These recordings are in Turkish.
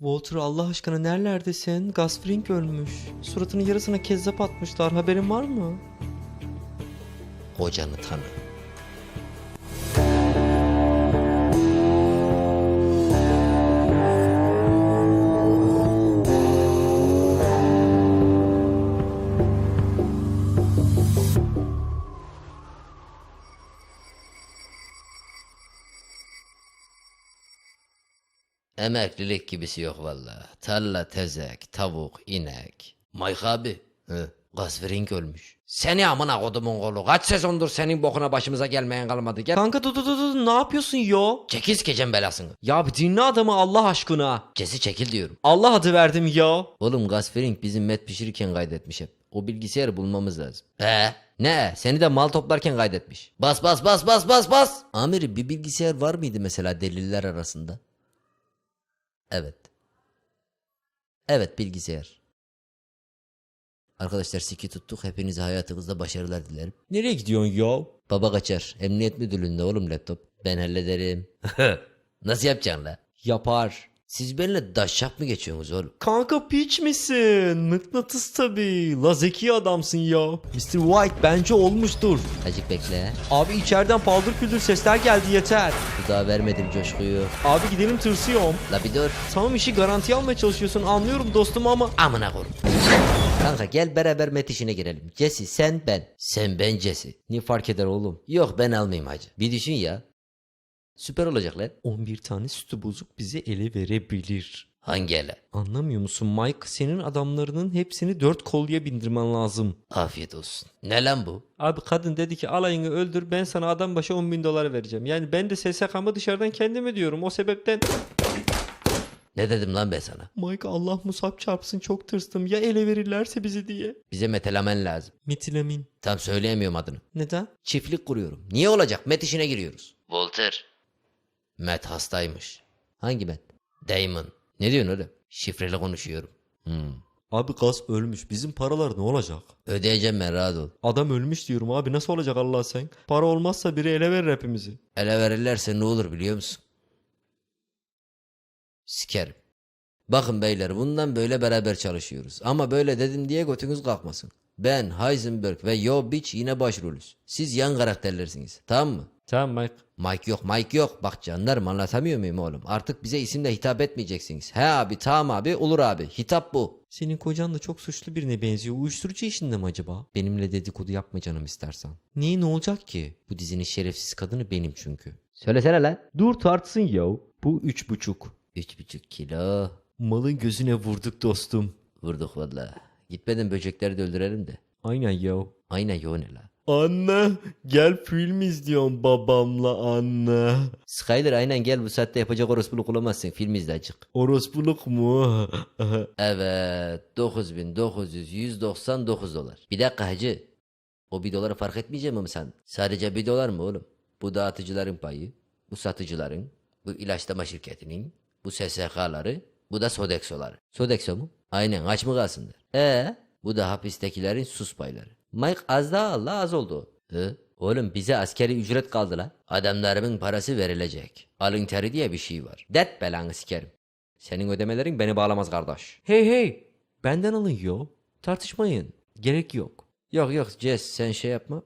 Walter Allah aşkına nerelerdesin? Gus Fring ölmüş. Suratının yarısına kezzap atmışlar. Haberin var mı? Kocanı tanı. Emeklilik gibisi yok valla. Tarla, tezek, tavuk, inek. Mike abi. Hı. Gazvering ölmüş. Seni amına kodumun kolu. Kaç sezondur senin bokuna başımıza gelmeyen kalmadı. Gel. Kanka dur dur dur dur, ne yapıyorsun yo? Çekil sikeceğim belasını. Ya bir dinle adamı Allah aşkına. Cesi çekil diyorum. Allah adı verdim yo. Oğlum Gazfering bizim met pişirirken kaydetmiş hep. O bilgisayarı bulmamız lazım. He? Ne? Seni de mal toplarken kaydetmiş. Bas bas bas bas bas bas. Amiri bir bilgisayar var mıydı mesela deliller arasında? Evet. Evet bilgisayar. Arkadaşlar siki tuttuk. Hepinize hayatınızda başarılar dilerim. Nereye gidiyorsun yo? Baba kaçar. Emniyet müdürlüğünde oğlum laptop. Ben hallederim. Nasıl yapacaksın la? Yapar. Siz benimle daşşak mı geçiyorsunuz oğlum? Kanka piç misin? Mıknatıs tabii. La zeki adamsın ya. Mr. White bence olmuştur. Acık bekle. Abi içeriden paldır küldür sesler geldi yeter. Bu daha vermedim coşkuyu. Abi gidelim tırsıyorum. La bir dur. Tamam işi garantiye almaya çalışıyorsun anlıyorum dostum ama Amına koyayım. Kanka gel beraber met işine girelim. Jesse sen ben. Sen ben Jesse. ne fark eder oğlum? Yok ben almayayım hacı. Bir düşün ya. Süper olacak lan. 11 tane sütü bozuk bizi ele verebilir. Hangi ele? Anlamıyor musun Mike? Senin adamlarının hepsini dört kolye bindirmen lazım. Afiyet olsun. Ne lan bu? Abi kadın dedi ki alayını öldür ben sana adam başı 10 bin dolar vereceğim. Yani ben de SSK'mı dışarıdan kendim ödüyorum. O sebepten Ne dedim lan ben sana? Mike Allah musab çarpsın çok tırstım. Ya ele verirlerse bizi diye. Bize metelamen lazım. Metilamin. Tam söyleyemiyorum adını. Neden? Çiftlik kuruyorum. Niye olacak? Met işine giriyoruz. Walter. Met hastaymış. Hangi Met? Damon. Ne diyorsun oğlum? Şifreli konuşuyorum. Hmm. Abi gaz ölmüş. Bizim paralar ne olacak? Ödeyeceğim ben rahat ol. Adam ölmüş diyorum abi nasıl olacak Allah sen? Para olmazsa biri ele verir hepimizi. Ele verirlerse ne olur biliyor musun? Sikerim. Bakın beyler bundan böyle beraber çalışıyoruz. Ama böyle dedim diye götünüz kalkmasın. Ben, Heisenberg ve Yo Bitch yine başrolüz. Siz yan karakterlersiniz. Tamam mı? Tamam Mike. Mike yok, Mike yok. Bak canlarım anlatamıyor muyum oğlum? Artık bize isimle hitap etmeyeceksiniz. He abi, tamam abi, olur abi. Hitap bu. Senin kocan da çok suçlu birine benziyor. Uyuşturucu işinde mi acaba? Benimle dedikodu yapma canım istersen. Niye ne olacak ki? Bu dizinin şerefsiz kadını benim çünkü. Söylesene lan. Dur tartsın ya. Bu üç buçuk. Üç buçuk kilo. Malın gözüne vurduk dostum. Vurduk valla. Gitmeden böcekleri de öldürelim de. Aynen ya. Aynen yo ne la. Anne gel film izliyorum babamla anne. Skyler aynen gel bu saatte yapacak orospuluk olamazsın. Film izle açık. Orospuluk mu? Evet 9999 dolar. Bir dakika hacı. O bir doları fark etmeyecek mi sen? Sadece bir dolar mı oğlum? Bu dağıtıcıların payı, bu satıcıların, bu ilaçlama şirketinin, bu SSK'ları, bu da Sodexo'ları. Sodexo mu? Aynen aç mı kalsınlar? E bu da hapistekilerin sus payları. Mike az daha Allah az oldu. Hı? Oğlum bize askeri ücret kaldı la. Adamlarımın parası verilecek. Alın teri diye bir şey var. Det belanı sikerim. Senin ödemelerin beni bağlamaz kardeş. hey hey. Benden alın yo. Tartışmayın. Gerek yok. Yok yok Jess sen şey yapma.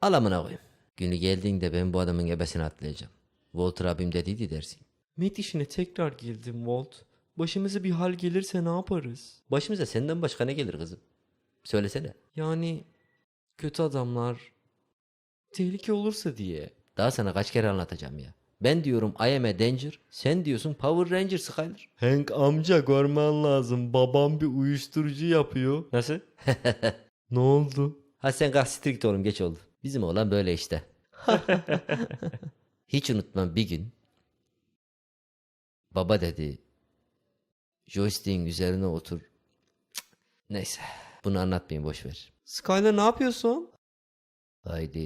Al amına koyayım. Günü geldiğinde ben bu adamın ebesini atlayacağım. Walter abim dediydi dersin. Met işine tekrar girdim Walt. Başımıza bir hal gelirse ne yaparız? Başımıza senden başka ne gelir kızım? Söylesene. Yani kötü adamlar tehlike olursa diye. Daha sana kaç kere anlatacağım ya. Ben diyorum I am a danger. Sen diyorsun Power Ranger Skyler. Hank amca görmen lazım. Babam bir uyuşturucu yapıyor. Nasıl? ne oldu? Ha sen kalk siktir git oğlum geç oldu. Bizim oğlan böyle işte. Hiç unutmam bir gün. Baba dedi. Joystick'in üzerine otur. Cık, Neyse. Bunu anlatmayayım boş ver. Skyler ne yapıyorsun? Haydi.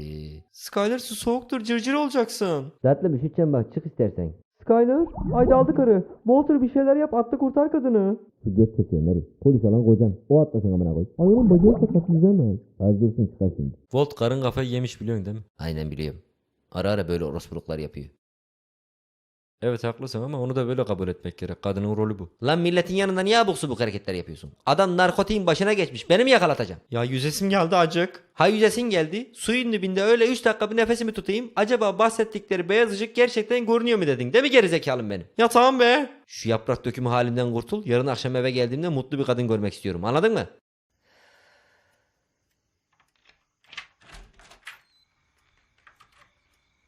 Skyler su soğuktur cırcır olacaksın. Zaten üşüteceğim bak çık istersen. Skyler haydi aldı karı. Walter bir şeyler yap atla kurtar kadını. Şu göt kesiyor Mary. Polis olan kocan. O atlasın amına koy. Ay oğlum bacağını sakatlayacağım ben. Az dursun çıkar şimdi. Walt karın kafayı yemiş biliyorsun değil mi? Aynen biliyorum. Ara ara böyle orospuluklar yapıyor. Evet haklısın ama onu da böyle kabul etmek gerek. Kadının rolü bu. Lan milletin yanında niye abuk subuk hareketler yapıyorsun? Adam narkotiğin başına geçmiş. Beni mi yakalatacaksın? Ya yüzesim geldi acık. Ha yüzesin geldi. Suyun dibinde öyle 3 dakika bir nefesimi tutayım. Acaba bahsettikleri beyaz ışık gerçekten görünüyor mu dedin? Değil mi gerizekalım benim? Ya tamam be. Şu yaprak dökümü halimden kurtul. Yarın akşam eve geldiğimde mutlu bir kadın görmek istiyorum. Anladın mı?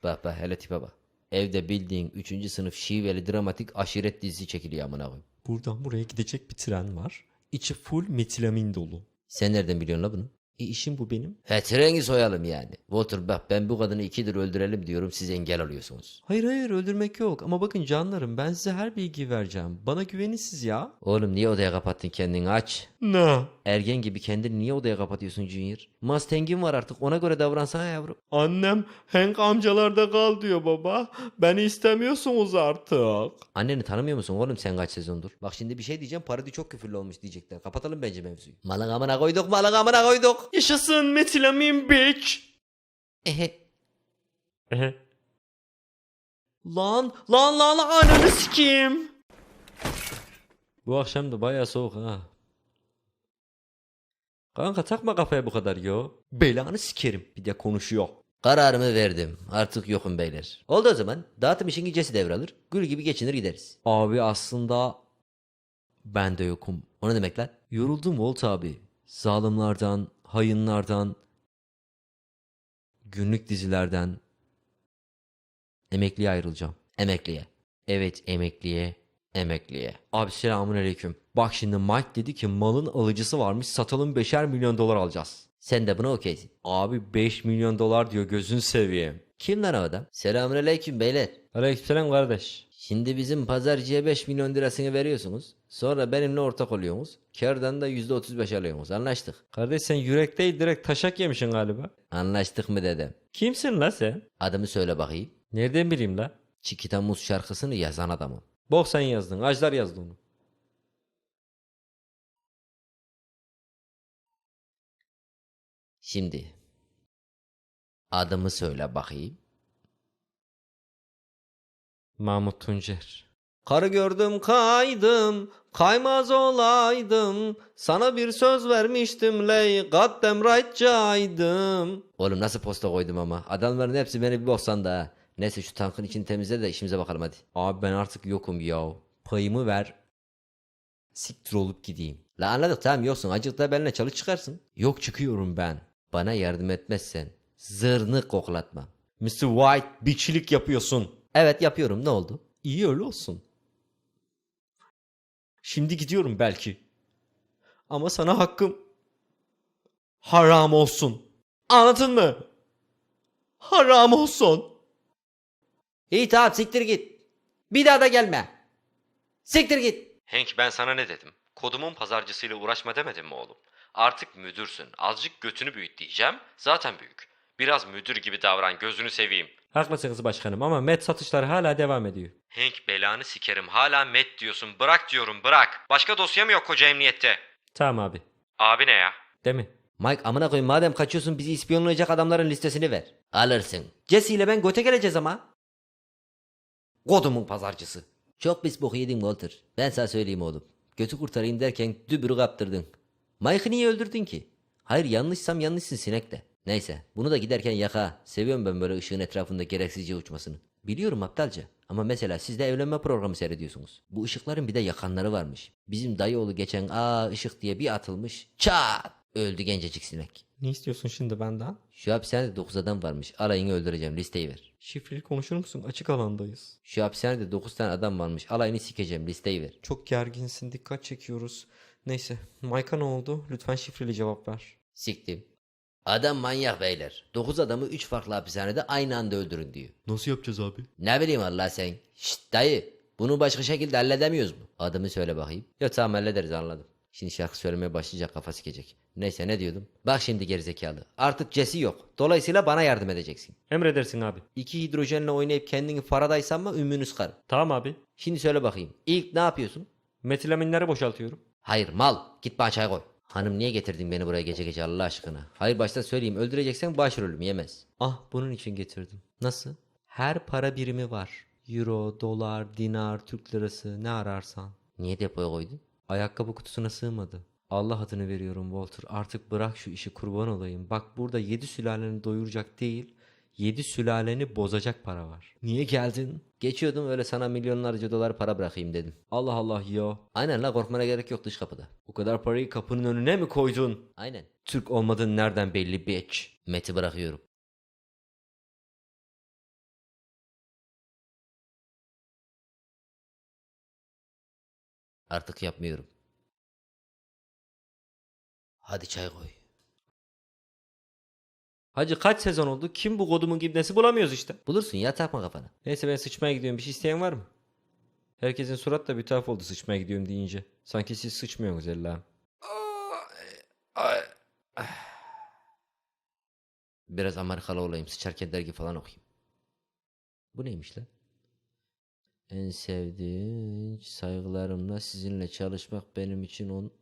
Bak bak hele tipe bak. Evde bildiğin 3. sınıf şiveli dramatik aşiret dizisi çekiliyor amına koyayım. Buradan buraya gidecek bir tren var. İçi full metilamin dolu. Sen nereden biliyorsun la bunu? E işim bu benim. He treni soyalım yani. Walter bak ben bu kadını ikidir öldürelim diyorum siz engel alıyorsunuz. Hayır hayır öldürmek yok ama bakın canlarım ben size her bilgiyi vereceğim. Bana güvenin siz ya. Oğlum niye odaya kapattın kendini aç. Ne? Ergen gibi kendini niye odaya kapatıyorsun Junior? Mustang'in var artık ona göre davransana yavrum. Annem Hank amcalarda kal diyor baba. Beni istemiyorsunuz artık. Anneni tanımıyor musun oğlum sen kaç sezondur? Bak şimdi bir şey diyeceğim parodi çok küfürlü olmuş diyecekler. Kapatalım bence mevzuyu. Malın amına koyduk malın amına koyduk. Yaşasın metilamin bitch. Ehe. Ehe. Lan lan lan lan ananı sikeyim. Bu akşam da bayağı soğuk ha. Kanka takma kafaya bu kadar yo. Belanı sikerim. Bir de konuşuyor. Kararımı verdim. Artık yokum beyler. Oldu o zaman. Dağıtım işin gecesi devralır. Gül gibi geçinir gideriz. Abi aslında ben de yokum. O ne demek lan? Yoruldum Volt abi. Zalimlerden, hayınlardan, günlük dizilerden emekliye ayrılacağım. Emekliye. Evet emekliye, emekliye. Abi selamun aleyküm. Bak şimdi Mike dedi ki malın alıcısı varmış satalım 5'er milyon dolar alacağız. Sen de buna okeysin. Abi 5 milyon dolar diyor gözün seveyim. Kim lan o adam? Selamünaleyküm beyler. Aleykümselam kardeş. Şimdi bizim pazarcıya 5 milyon lirasını veriyorsunuz. Sonra benimle ortak oluyorsunuz. Kardan da %35 alıyorsunuz. Anlaştık. Kardeş sen yürek değil direkt taşak yemişsin galiba. Anlaştık mı dedem? Kimsin la sen? Adımı söyle bakayım. Nereden bileyim la? Çikita Muz şarkısını yazan adamım. Bok sen yazdın. Ajdar yazdı onu. Şimdi. Adımı söyle bakayım. Mahmut Tuncer. Karı gördüm kaydım, kaymaz olaydım. Sana bir söz vermiştim ley, gaddem right caydım. Oğlum nasıl posta koydum ama. Adamların hepsi beni bir boksan da. Neyse şu tankın içini temizle de işimize bakalım hadi. Abi ben artık yokum ya. Payımı ver. Siktir olup gideyim. La anladık tamam yoksun. Acık da benimle çalış çıkarsın. Yok çıkıyorum ben. Bana yardım etmezsen zırnık koklatmam. Mr. White biçilik yapıyorsun. Evet yapıyorum ne oldu? İyi öyle olsun. Şimdi gidiyorum belki. Ama sana hakkım haram olsun. Anladın mı? Haram olsun. İyi tamam siktir git. Bir daha da gelme. Siktir git. Hank ben sana ne dedim? Kodumun pazarcısıyla uğraşma demedim mi oğlum? Artık müdürsün. Azıcık götünü büyüt diyeceğim. Zaten büyük. Biraz müdür gibi davran gözünü seveyim. Haklısınız başkanım ama met satışları hala devam ediyor. Hank belanı sikerim hala met diyorsun. Bırak diyorum bırak. Başka dosya mı yok koca emniyette? Tamam abi. Abi ne ya? Değil mi? Mike amına koyayım madem kaçıyorsun bizi ispiyonlayacak adamların listesini ver. Alırsın. Jesse ile ben göte geleceğiz ama. Kodumun pazarcısı. Çok pis boku yedin Walter. Ben sana söyleyeyim oğlum. Götü kurtarayım derken dübürü kaptırdın. Mike'ı niye öldürdün ki? Hayır yanlışsam yanlışsın sinek de. Neyse bunu da giderken yaka. Seviyorum ben böyle ışığın etrafında gereksizce uçmasını. Biliyorum aptalca. Ama mesela siz de evlenme programı seyrediyorsunuz. Bu ışıkların bir de yakanları varmış. Bizim dayıoğlu geçen aa ışık diye bir atılmış. Çat! Öldü gencecik sinek. Ne istiyorsun şimdi benden? Şu hapishanede 9 adam varmış. Alayını öldüreceğim listeyi ver. Şifreli konuşur musun? Açık alandayız. Şu hapishanede 9 tane adam varmış. Alayını sikeceğim listeyi ver. Çok gerginsin dikkat çekiyoruz. Neyse Mayka ne oldu? Lütfen şifreli cevap ver. Siktim. Adam manyak beyler. 9 adamı 3 farklı hapishanede aynı anda öldürün diyor. Nasıl yapacağız abi? Ne bileyim Allah sen. Şşt dayı. Bunu başka şekilde halledemiyoruz mu? Adımı söyle bakayım. Yok tamam hallederiz anladım. Şimdi şarkı söylemeye başlayacak kafa sikecek. Neyse ne diyordum? Bak şimdi gerizekalı. Artık Jesse yok. Dolayısıyla bana yardım edeceksin. Emredersin abi. İki hidrojenle oynayıp kendini Faraday sanma ümmünü sıkarım. Tamam abi. Şimdi söyle bakayım. İlk ne yapıyorsun? Metilaminleri boşaltıyorum. Hayır mal. Git bana çay koy. Hanım niye getirdin beni buraya gece gece Allah aşkına? Hayır baştan söyleyeyim öldüreceksen başrolüm yemez. Ah bunun için getirdim. Nasıl? Her para birimi var. Euro, dolar, dinar, Türk lirası ne ararsan. Niye depoya koydun? Ayakkabı kutusuna sığmadı. Allah adını veriyorum Walter. Artık bırak şu işi kurban olayım. Bak burada yedi sülaleni doyuracak değil, yedi sülaleni bozacak para var. Niye geldin? Geçiyordum öyle sana milyonlarca dolar para bırakayım dedim. Allah Allah ya. Aynen la korkmana gerek yok dış kapıda. O kadar parayı kapının önüne mi koydun? Aynen. Türk olmadığın nereden belli bitch? Meti bırakıyorum. Artık yapmıyorum. Hadi çay koy. Hacı kaç sezon oldu? Kim bu kodumun gibnesi bulamıyoruz işte. Bulursun ya takma kafana. Neyse ben sıçmaya gidiyorum. Bir şey isteyen var mı? Herkesin surat da bir tuhaf oldu sıçmaya gidiyorum deyince. Sanki siz sıçmıyorsunuz ella. Biraz Amerikalı olayım. Sıçarken dergi falan okuyayım. Bu neymiş lan? En sevdiğim saygılarımla sizinle çalışmak benim için on...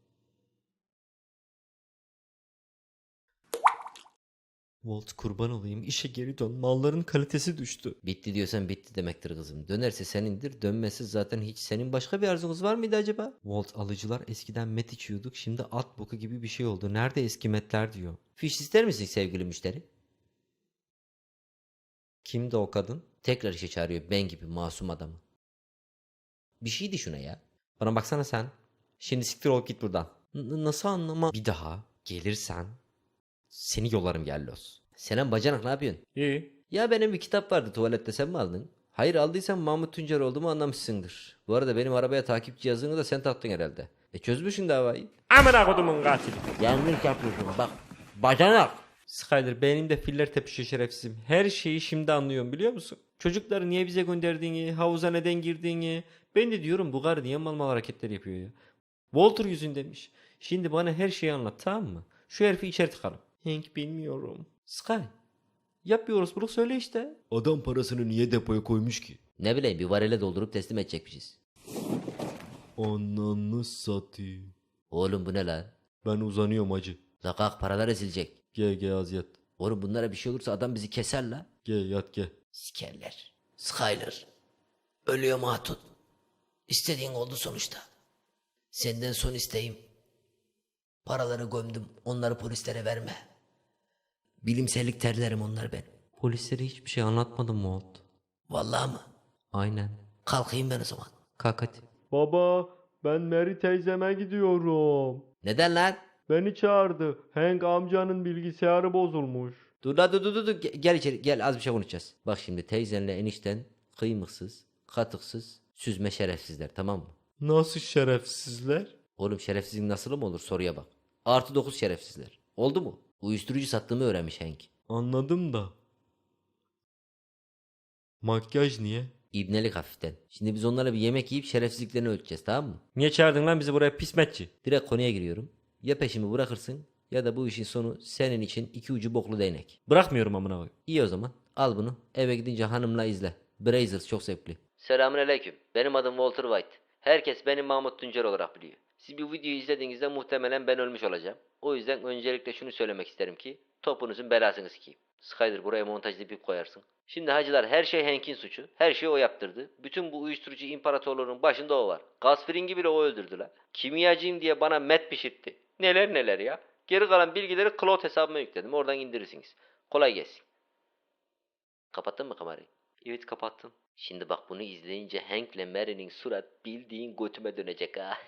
Walt kurban olayım işe geri dön. Malların kalitesi düştü. Bitti diyorsan bitti demektir kızım. Dönerse senindir, dönmesi zaten hiç senin başka bir arzunuz var mıydı acaba? Walt alıcılar eskiden met içiyorduk şimdi at boku gibi bir şey oldu. Nerede eski metler diyor. Fiş ister misin sevgili müşteri? Kimdi o kadın? Tekrar işe çağırıyor ben gibi masum adamı. Bir şeydi şuna ya. Bana baksana sen. Şimdi siktir ol git buradan. N- nasıl anlama? Bir daha gelirsen seni yollarım Yellos. Senem bacanak ne yapıyorsun? İyi. Ya benim bir kitap vardı tuvalette sen mi aldın? Hayır aldıysan Mahmut Tuncer olduğumu anlamışsındır. Bu arada benim arabaya takip cihazını da sen taktın herhalde. E çözmüşsün davayı. Amına kodumun katili. Yanlış yapıyorsun bak. Bacanak. Skyler benim de filler tepişiyor şerefsizim. Her şeyi şimdi anlıyorum biliyor musun? Çocukları niye bize gönderdiğini, havuza neden girdiğini. Ben de diyorum bu gar niye mal mal hareketler yapıyor ya. Walter yüzün demiş. Şimdi bana her şeyi anlat tamam mı? Şu herifi içeri tıkalım. Hank bilmiyorum. Sky. Yapıyoruz bunu söyle işte. Adam parasını niye depoya koymuş ki? Ne bileyim bir varile doldurup teslim edecekmişiz. Ananı satayım. Oğlum bu ne lan? Ben uzanıyorum hacı. La kalk paralar ezilecek. Gel gel az yat. Oğlum bunlara bir şey olursa adam bizi keser la. Gel yat gel. Sikerler. Skyler. Ölüyor hatun. İstediğin oldu sonuçta. Senden son isteğim. Paraları gömdüm. Onları polislere verme. Bilimsellik terlerim onlar ben. Polislere hiçbir şey anlatmadım mı Walt? Vallahi mı? Aynen. Kalkayım ben o zaman. Kalk hadi. Baba ben Mary teyzeme gidiyorum. Neden lan? Beni çağırdı. Hank amcanın bilgisayarı bozulmuş. Dur la dur dur dur, dur. Ge- Gel içeri gel az bir şey konuşacağız. Bak şimdi teyzenle enişten kıymıksız, katıksız, süzme şerefsizler tamam mı? Nasıl şerefsizler? Oğlum şerefsizlik nasıl mı olur soruya bak. Artı 9 şerefsizler. Oldu mu? Uyuşturucu sattığımı öğrenmiş Hank. Anladım da. Makyaj niye? İbnelik hafiften. Şimdi biz onlara bir yemek yiyip şerefsizliklerini ölçeceğiz tamam mı? Niye çağırdın lan bizi buraya pismetçi? Direkt konuya giriyorum. Ya peşimi bırakırsın ya da bu işin sonu senin için iki ucu boklu değnek. Bırakmıyorum amına koyayım. İyi o zaman. Al bunu. Eve gidince hanımla izle. Brazers çok zevkli. Selamünaleyküm. Benim adım Walter White. Herkes beni Mahmut Tuncer olarak biliyor. Siz bu videoyu izlediğinizde muhtemelen ben ölmüş olacağım. O yüzden öncelikle şunu söylemek isterim ki topunuzun belasını sikeyim. Skyler buraya montajlı bir koyarsın. Şimdi hacılar her şey Hank'in suçu. Her şeyi o yaptırdı. Bütün bu uyuşturucu imparatorluğunun başında o var. Gasfring'i bile o öldürdü la. Kimyacıyım diye bana met pişirtti. Neler neler ya. Geri kalan bilgileri cloud hesabıma yükledim. Oradan indirirsiniz. Kolay gelsin. Kapattın mı kamerayı? Evet kapattım. Şimdi bak bunu izleyince Hank'le Mary'nin surat bildiğin götüme dönecek ha.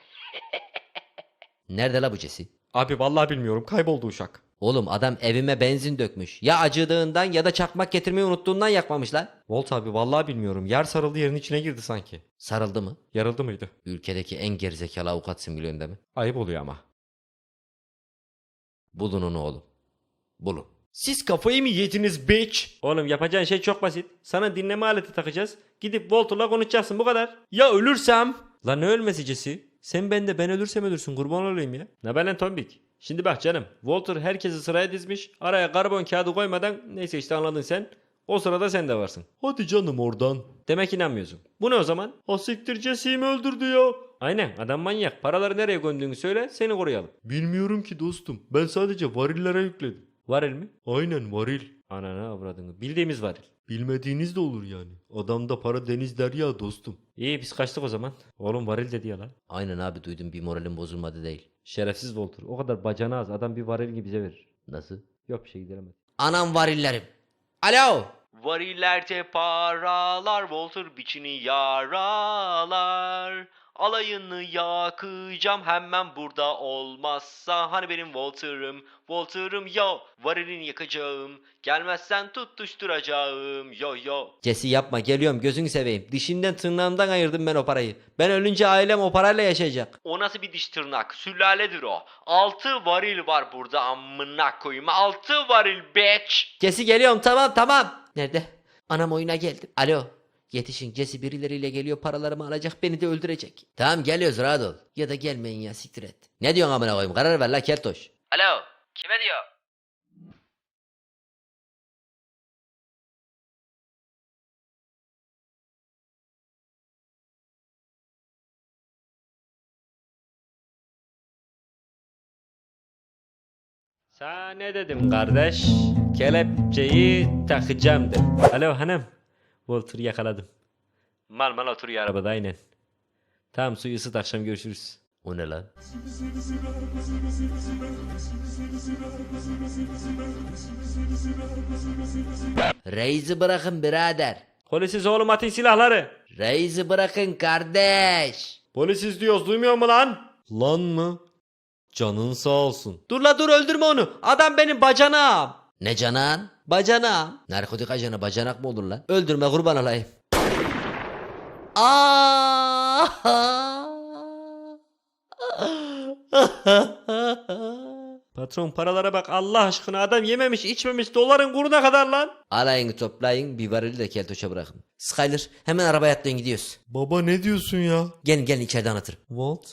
Nerede la bu Jesse? Abi vallahi bilmiyorum kayboldu uşak. Oğlum adam evime benzin dökmüş. Ya acıdığından ya da çakmak getirmeyi unuttuğundan yakmamış lan. Walt abi vallahi bilmiyorum. Yer sarıldı yerin içine girdi sanki. Sarıldı mı? Yarıldı mıydı? Ülkedeki en gerizekalı avukatsın biliyorsun değil mi? Ayıp oluyor ama. Bulun onu oğlum. Bulun. Siz kafayı mı yediniz bitch? Oğlum yapacağın şey çok basit. Sana dinleme aleti takacağız. Gidip Walter'la konuşacaksın bu kadar. Ya ölürsem? Lan ne ölmesicesi? Sen ben de ben ölürsem ölürsün kurban olayım ya. Ne ben lan tombik? Şimdi bak canım. Walter herkesi sıraya dizmiş. Araya karbon kağıdı koymadan neyse işte anladın sen. O sırada sen de varsın. Hadi canım oradan. Demek inanmıyorsun. Bu ne o zaman? Asiktir Jesse'yi mi öldürdü ya? Aynen adam manyak. Paraları nereye gömdüğünü söyle seni koruyalım. Bilmiyorum ki dostum. Ben sadece varillere yükledim. Varil mi? Aynen varil. Anana avradını. Bildiğimiz varil. Bilmediğiniz de olur yani. Adamda para deniz derya dostum. İyi biz kaçtık o zaman. Oğlum varil dedi ya lan. Aynen abi duydum bir moralim bozulmadı değil. Şerefsiz Walter. O kadar bacana az. Adam bir varil gibi bize verir. Nasıl? Yok bir şey gidelemez. Anam varillerim. Alo. Varillerde paralar Walter biçini yaralar. Alayını yakacağım hemen burada olmazsa Hani benim Walter'ım Walter'ım yo Varilini yakacağım Gelmezsen tutuşturacağım yo yo Cesi yapma geliyorum gözünü seveyim. Dişimden tırnağımdan ayırdım ben o parayı. Ben ölünce ailem o parayla yaşayacak. O nasıl bir diş tırnak sülaledir o Altı varil var burada amına koyayım Altı varil bitch Cesi geliyorum tamam tamam. Nerede? Anam oyuna geldi. Alo. Yetişin Cesi birileriyle geliyor paralarımı alacak beni de öldürecek. Tamam geliyoruz rahat ol. Ya da gelmeyin ya siktir et. Ne diyorsun amına koyayım karar ver la keltoş. Alo kime diyor Sana ne dedim kardeş? Kelepçeyi takacağım dedim. Alo hanım. Walter yakaladım. Mal mal oturuyor arabada aynen. Tamam suyu ısıt akşam görüşürüz. O ne lan? Reis'i bırakın birader. Polisiz oğlum atın silahları. Reis'i bırakın kardeş. Polisiz diyoruz duymuyor mu lan? Lan mı? Canın sağ olsun. Dur la dur öldürme onu. Adam benim bacanağım. Ne canan? Bacanağım. Narkotik ajanı bacanak mı olur lan? Öldürme kurban olayım. Patron paralara bak Allah aşkına adam yememiş içmemiş doların kuruna kadar lan. Alayını toplayın bir varili de keltoşa bırakın. Skyler hemen arabaya atlayın gidiyoruz. Baba ne diyorsun ya? Gelin gelin içeride anlatırım. Walt,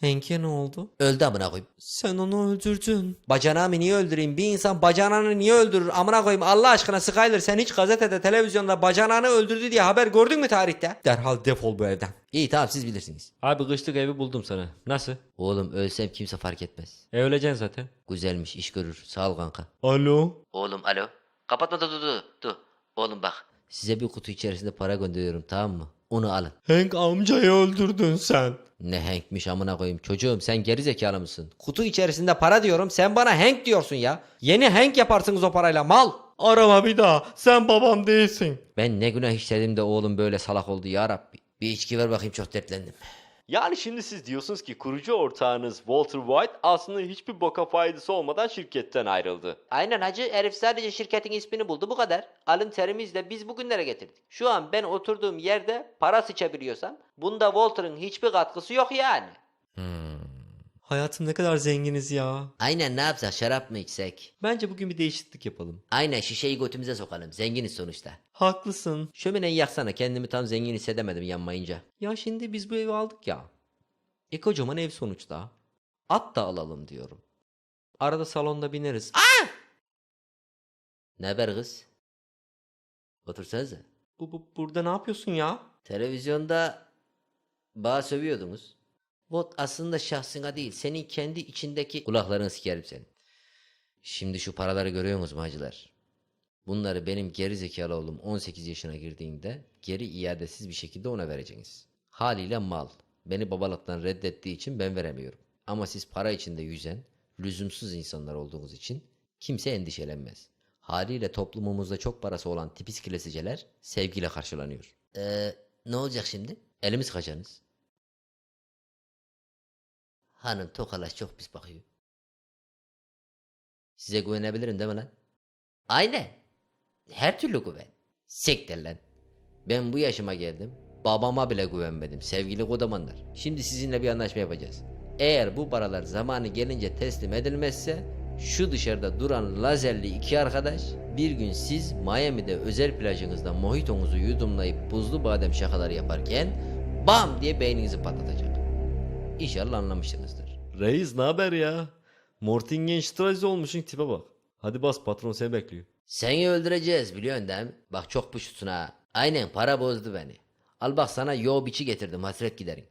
Henk'e ne oldu? Öldü amına koyayım. Sen onu öldürdün. Bacanağımı niye öldüreyim? Bir insan bacanağını niye öldürür? Amına koyayım Allah aşkına Skyler sen hiç gazetede televizyonda bacanağını öldürdü diye haber gördün mü tarihte? Derhal defol bu evden. İyi tamam siz bilirsiniz. Abi kışlık evi buldum sana. Nasıl? Oğlum ölsem kimse fark etmez. E öleceksin zaten. Güzelmiş iş görür. Sağ ol kanka. Alo? Oğlum alo. Kapatma dur dur dur. dur. Oğlum bak. Size bir kutu içerisinde para gönderiyorum tamam mı? Onu alın. Hank amcayı öldürdün sen. Ne Hank'miş amına koyayım. Çocuğum sen geri zekalı mısın? Kutu içerisinde para diyorum. Sen bana Hank diyorsun ya. Yeni Hank yaparsınız o parayla mal. Arama bir daha. Sen babam değilsin. Ben ne günah işledim de oğlum böyle salak oldu ya Rabbi. Bir içki ver bakayım çok dertlendim. Yani şimdi siz diyorsunuz ki kurucu ortağınız Walter White aslında hiçbir boka faydası olmadan şirketten ayrıldı. Aynen hacı herif sadece şirketin ismini buldu bu kadar. Alın terimizle biz bugünlere getirdik. Şu an ben oturduğum yerde para sıçabiliyorsam bunda Walter'ın hiçbir katkısı yok yani. Hayatım ne kadar zenginiz ya. Aynen ne yapsak şarap mı içsek? Bence bugün bir değişiklik yapalım. Aynen şişeyi götümüze sokalım zenginiz sonuçta. Haklısın. Şömineyi yaksana kendimi tam zengin hissedemedim yanmayınca. Ya şimdi biz bu evi aldık ya. E kocaman ev sonuçta. At da alalım diyorum. Arada salonda bineriz. Ne haber kız? Otursanıza. Bu, bu burada ne yapıyorsun ya? Televizyonda bağ sövüyordunuz. Bot aslında şahsına değil senin kendi içindeki kulaklarını sikerim senin. Şimdi şu paraları görüyor mu hacılar? Bunları benim geri zekalı oğlum 18 yaşına girdiğinde geri iadesiz bir şekilde ona vereceksiniz. Haliyle mal. Beni babalıktan reddettiği için ben veremiyorum. Ama siz para içinde yüzen, lüzumsuz insanlar olduğunuz için kimse endişelenmez. Haliyle toplumumuzda çok parası olan tipis kilesiceler sevgiyle karşılanıyor. Eee ne olacak şimdi? Elimi sıkacaksınız. Hanım tokalaş çok pis bakıyor. Size güvenebilirim değil mi lan? Aynen. Her türlü güven. Siktir lan. Ben bu yaşıma geldim. Babama bile güvenmedim sevgili kodamanlar. Şimdi sizinle bir anlaşma yapacağız. Eğer bu paralar zamanı gelince teslim edilmezse şu dışarıda duran lazerli iki arkadaş bir gün siz Miami'de özel plajınızda mojitonuzu yudumlayıp buzlu badem şakaları yaparken bam diye beyninizi patlatacak. İnşallah anlamışsınızdır. Reis ne haber ya? Mortingen olmuşsun tipe bak. Hadi bas patron seni bekliyor. Seni öldüreceğiz biliyorsun değil mi? Bak çok puştun ha. Aynen para bozdu beni. Al bak sana yo biçi getirdim hasret giderin.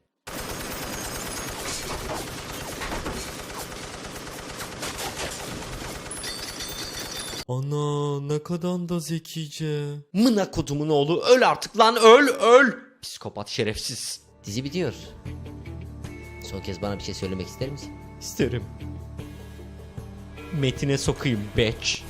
Ana ne kadar da zekice. Mına kodumun oğlu öl artık lan öl öl. Psikopat şerefsiz. Dizi bitiyor. Son kez bana bir şey söylemek ister misin? İsterim. Metine sokayım bitch.